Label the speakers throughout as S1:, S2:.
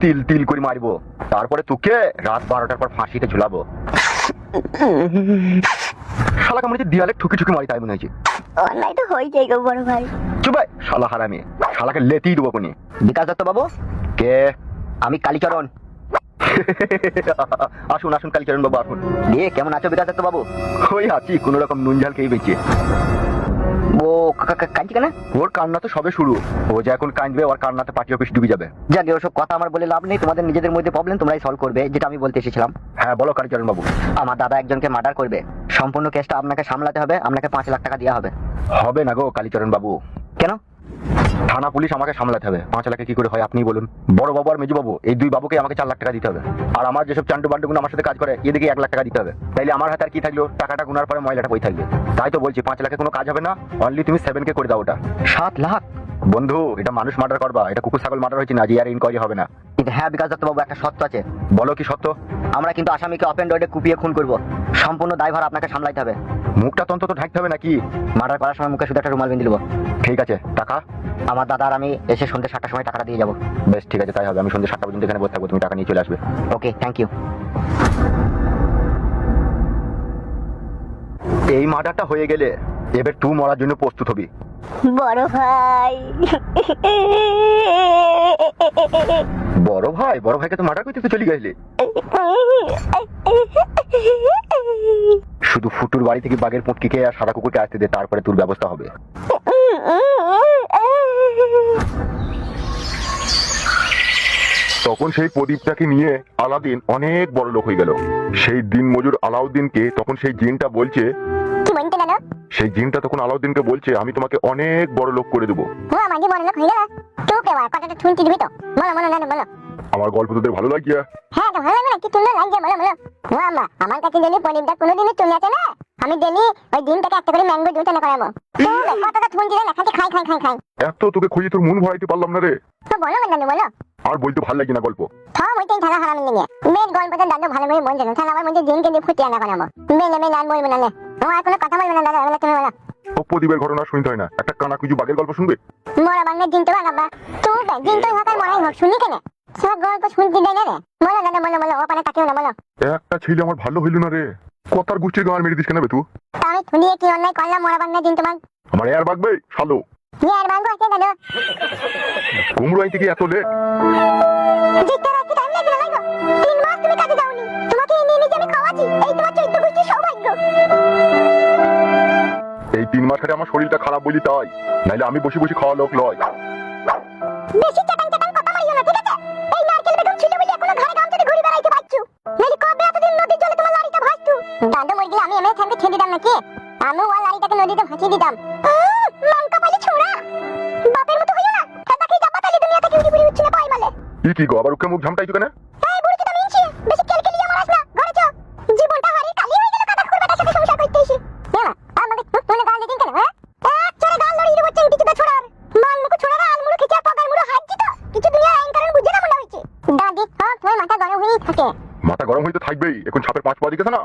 S1: তিল তিল করে মারবো। তারপরে তোকে রাত বারোটার পর ফাঁসিতে ঝুলাবো। শালা কামড়ে দিয়ালে ঠুকি ঠুকি মারি তাই মনে হয়েছে।
S2: অন্যায় তো হয়ে যায় গো বড় ভাই।
S1: চুবাই শালা হারামি। শালাকে লেতেই দেবো কোনি। বিকাশ দত্ত বাবু? কে? আমি কালীচরণ। আসুন আসুন কালীচরণ বাবু আসুন। দিয়ে কেমন আছো বিকাশ দত্ত বাবু? ওই আছি কোন রকম নুন ঝাল খেয়ে বেঁচে। কাঁদছি কেন? ওর কান্না তো সবে শুরু। ও যে এখন কাঁদবে ওর কান্নাতে পার্টি অফিস ডুবে যাবে। যাকে ওসব কথা আমার বলে লাভ নেই। তোমাদের নিজেদের মধ্যে প্রবলেম তোমরাই সলভ করবে যেটা আমি বলতে এসেছিলাম। হ্যাঁ বলো কালীচরণ বাবু। আমার দাদা একজনকে মার্ডার করবে। সম্পূর্ণ কেসটা আপনাকে সামলাতে হবে আপনাকে পাঁচ লাখ টাকা দেওয়া হবে। হবে না গো কালীচরণ বাবু। কেন? থানা পুলিশ আমাকে সামলাতে হবে। পাঁচ লাখে কি করে হয় আপনি বলুন। বড় বাবু আর মেজু বাবু এই দুই বাবুকে আমাকে চার লাখ টাকা দিতে হবে। আর আমার যেসব চান্ডু বান্ডুগুলো আমার সাথে কাজ করে এদিকে এক লাখ টাকা দিতে হবে। তাইলে আমার হাতে আর কি থাকল? টাকাটা গুনার পরে ময়লাটা বই থাকবে। তাই তো বলছি পাঁচ লাখে কোনো কাজ হবে না। অনলি তুমি সেভেন কে করে দাও ওটা। সাত লাখ? বন্ধু এটা মানুষ মার্ডার করবা। এটা কুকুর ছাগল মার্ডার হয়েছে না যে আর ইনকোয়ারি হবে না। কিন্তু হ্যাঁ বিকাশ দত্ত বাবু একটা সত্য আছে। বলো কি সত্য? আমরা কিন্তু আসামিকে অপেন রোডে কুপিয়ে খুন করব। সম্পূর্ণ দায়ভার আপনাকে সামলাইতে হবে। মুখটা তন্ত তো ঢাকতে হবে নাকি? মার্ডার করার সময় মুখে শুধু একটা রুমাল বেঁধে দেবো। ঠিক আছে টাকা? আমার দাদা আর আমি এসে সন্ধ্যে সাতটার সময় টাকাটা দিয়ে যাব। বেশ ঠিক আছে তাই হবে। আমি সন্ধ্যে সাতটা পর্যন্ত এখানে বসে থাকব তুমি টাকা নিয়ে চলে আসবে। ওকে থ্যাংক ইউ এই মার্ডারটা হয়ে গেলে এবার তুই মরার জন্য প্রস্তুত হবি।
S2: বড় ভাই।
S1: বড় ভাই বড় ভাইকে তো মার্ডার করতে তো চলে গেলি। শুধু ফুটুর বাড়ি থেকে বাঘের পুটকিকে আর সাদা কুকুরকে আসতে দে তারপরে তোর ব্যবস্থা হবে।
S3: তখন সেই প্রদীপটাকে নিয়ে আলাদিন অনেক বড় লোক হয়ে গেল। সেই দিন মজুর আলাউদ্দিনকে তখন সেই জিনটা বলছে সেই জিনটা তখন আলাউদ্দিনকে বলছে আমি তোমাকে অনেক বড় লোক করে দেবো।
S2: ও আমাকে বড় লোক হয়ে গেল তুই কে কথাটা শুনতে দিবি তো। বলো বলো না বলো।
S3: আমার গল্প তোদের ভালো লাগিয়া
S2: হ্যাঁ তো ভালো লাগবে না কি সুন্দর লাগছে বলো বলো। ও আমা আমার কাছে ডেলি পনিরটা কোনোদিনই চলে আসে না আমি ডেলি ওই থেকে একটা করে ম্যাঙ্গো জুস এনে করাবো। কথাটা শুনছি না খাই খাই খাই খাই।
S3: এত তোকে খুঁজে তোর মন ভরাইতে পারলাম না রে।
S2: তো বলো না বলো।
S3: আর বলতে ভালো লাগে না গল্প।
S2: থাম ওইটাই থাকা হারামি নিয়ে মেন গল্পটা দাদু ভালো করে বলছে না তাহলে আমার মধ্যে দিনকে দিয়ে ফুটিয়ে আনা করাবো মেন মেন আর বলব না নে। আর কোনো কথা বলবে না দাদা এগুলো তুমি বলো।
S3: ও প্রদীপের ঘটনা শুনতে হয় না। একটা কানা কুজু বাঘের গল্প শুনবে?
S2: মোরা বাংলা দিন তো বাবা বে দিন তো আর মরাই হোক শুনি কেন? সব গল্প শুনতে দেয় না রে। বলো দাদা বলো বলো ও পানে তাকিও না বলো।
S3: একটা ছেলে আমার ভালো হইল না রে। কথার গোষ্ঠীর গান মেরে দিস কেন বে তুই?
S2: তা আমি শুনিয়ে কি অন্যায় করলাম মোরা বাংলা দিন তোমার
S3: আমার এর বাগবে শালো।
S2: নিয়ে আর বাঙ্গো আছে দাদু।
S3: কুমড়ো আইতে কি এত লেট
S2: জিততে রাখতে টাইম লাগবে লাগবে তিন মাস তুমি কাজে যাওনি তোমাকে এনে এনে আমি খাওয়াচ্ছি। এই তোমার চৈত্য গোষ্ঠীর সৌভাগ্য।
S3: এই তিন মাস ধরে আমার শরীরটা খারাপ বলি তাই। নাইলে আমি বসে বসে খাওয়া লোক লয়।
S2: বেশি চাটাং চাটাং কথা মারিও না ঠিক আছে? এই নারকেল বেগম ছিল বলে এখনও ঘরে গামছাতে ঘুরে বেড়াইতে পারছ। নাহলে কবে এতদিন নদীর জলে তোমার লাড়িটা ভাসতো? দাদু মরে গেলে আমি এমএ থামকে ছেড়ে দিতাম নাকি? আমি লাড়িটাকে নদীতে ভাসিয়ে দিতাম।
S3: কি গো আবার উকে মুখ ঝামটাইছো কেন
S2: হয়ে কেন হ্যাঁ? দাদি মাথা গরম
S3: হইতে থাকবেই এখন ছাপের পাঁচ পা দিকেছে না?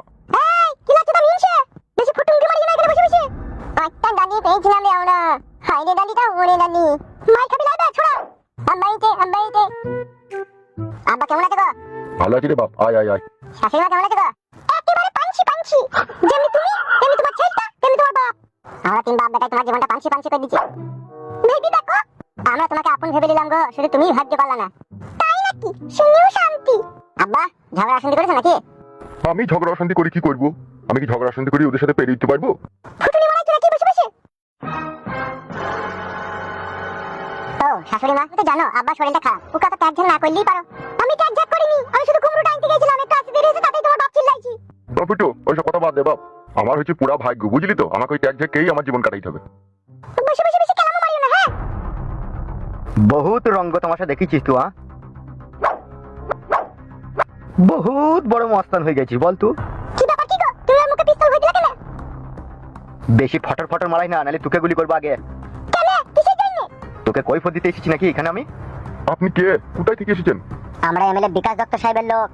S2: দাদি পেয়েছিলাম আমরা। হাই রে দাদিটা ওরে দাদি। মাই খাবি লাইবে ছোড়া। আব্বাইতে আব্বাইতে আব্বা কেমন আছে গো?
S3: ভালো আছি রে বাপ আয় আয় আয়।
S2: শাশুড়ি মা কেমন আছে গো? একেবারে পাঞ্চি পাঞ্চি যেমনি তুমি তেমনি তোমার ছেলেটা তেমনি তোমার বাপ। আমরা তিন বাপ বেটাই তোমার জীবনটা পাঞ্চি পাঞ্চি করে দিচ্ছি। ভেবি দেখো আমরা তোমাকে আপন ভেবে দিলাম গো শুধু তুমিই ভাবতে পারলা না। তাই নাকি? শুনেও শান্তি। আব্বা ঝগড়া শান্তি করেছ নাকি?
S3: আমি ঝগড়া অশান্তি করি কি করব? আমি কি ঝগড়া অশান্তি করি ওদের সাথে পেরিয়ে দিতে পারব?
S2: ফুটুনি মারাইছো নাকি বসে বসে। ও শাশুড়ি মা তো জানো আব্বা শরীরটা খারাপ। ওকে তো ট্যাগ না করলেই পারো। আমি ট্যাগ ঝাক করিনি আমি শুধু কুমড়ো টাইনতে গেছিলাম একটু আসতে দেরি হয়েছে তাতেই তোমার বাপ চিল্লাইছি।
S3: বাপ একটু ওইসব কথা বাদ দে বাপ। আমার হচ্ছে পুরা ভাগ্য বুঝলি তো? আমাকে ওই ট্যাগ ঝেঁকেই আমার জীবন কাটাইতে হবে।
S2: বসে বসে বেশি কেলামো মারিও না হ্যাঁ?
S1: বহুত রঙ্গ তোমাশা দেখিছিস তুই হ্যাঁ বহুত বড় মস্তান হয়ে গেছিস বল তুই।
S2: কি ব্যাপার কি গো? তুমি আমার পিস্তল ভরে দিলে কেন?
S1: বেশি ফটর ফটর মারাই না নাহলে তোকে গুলি করব আগে।
S2: কেন? কিসের জন্য?
S1: তোকে কৈফত দিতে এসেছি নাকি এখানে আমি?
S3: আপনি কে? কোথায় থেকে এসেছেন?
S2: আমরা এমএলএ বিকাশ দত্ত সাহেবের লোক।